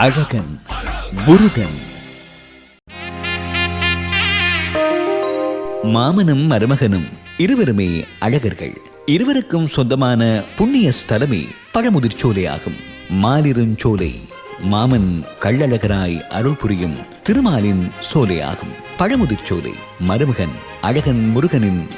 அழகன் முருகன். மாமனும் மருமகனும் இருவருமே அழகர்கள். இருவருக்கும் சொந்தமான புண்ணிய ஸ்தலமே பழமுதிர்ச்சோலையாகும் மாலிருஞ்சோலை மாமன் கள்ளழகராய் அருள் புரியும் திருமாலின் சோலையாகும். பழமுதிர்ச்சோலை மருமகன் அழகன் முருகனின்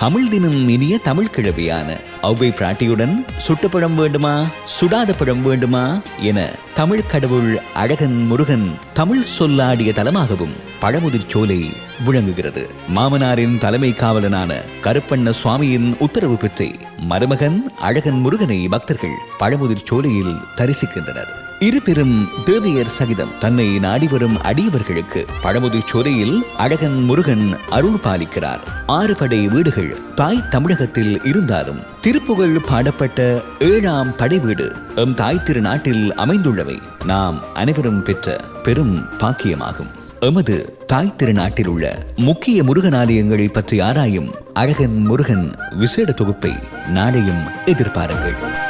சோலையாகும் அமிழ்தினும் இனிய தமிழ் கிழவியான ஔவை பிராட்டியுடன் சுட்டப்பழம் வேண்டுமா சுடாத பழம் வேண்டுமா என தமிழ் கடவுள் அழகன் முருகன் தமிழ் சொல்லாடிய தலமாகவும் பழமுதிர் சோலை விளங்குகிறது. மாமனாரின் தலைமை காவலனான கருப்பண்ண சுவாமியின் உத்தரவு பெற்று மருமகன் அழகன் முருகனை பக்தர்கள் பழமுதிர் சோலையில் தரிசிக்கின்றனர். இருபெரும் தேவியர் சகிதம் தன்னை நாடி வரும் அடியவர்களுக்கு பழமுதி சோலையில் அழகன் முருகன் அருள் பாலிக்கிறார். ஆறு படை வீடுகள் தாய் தமிழகத்தில் இருந்தாலும் திருப்புகழ் பாடப்பட்ட ஏழாம் படை வீடு எம் தாய் திருநாட்டில் அமைந்துள்ளவை. நாம் அனைவரும் பெற்ற பெரும் பாக்கியமாகும். எமது தாய் திருநாட்டில் உள்ள முக்கிய முருகன் ஆலயங்களை பற்றி ஆராயும் அழகன் முருகன் விசேட தொகுப்பை நாளையும் எதிர்பாருங்கள்.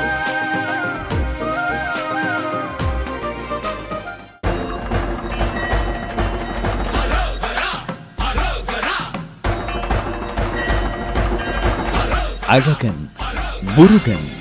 அழகன் முருகன்.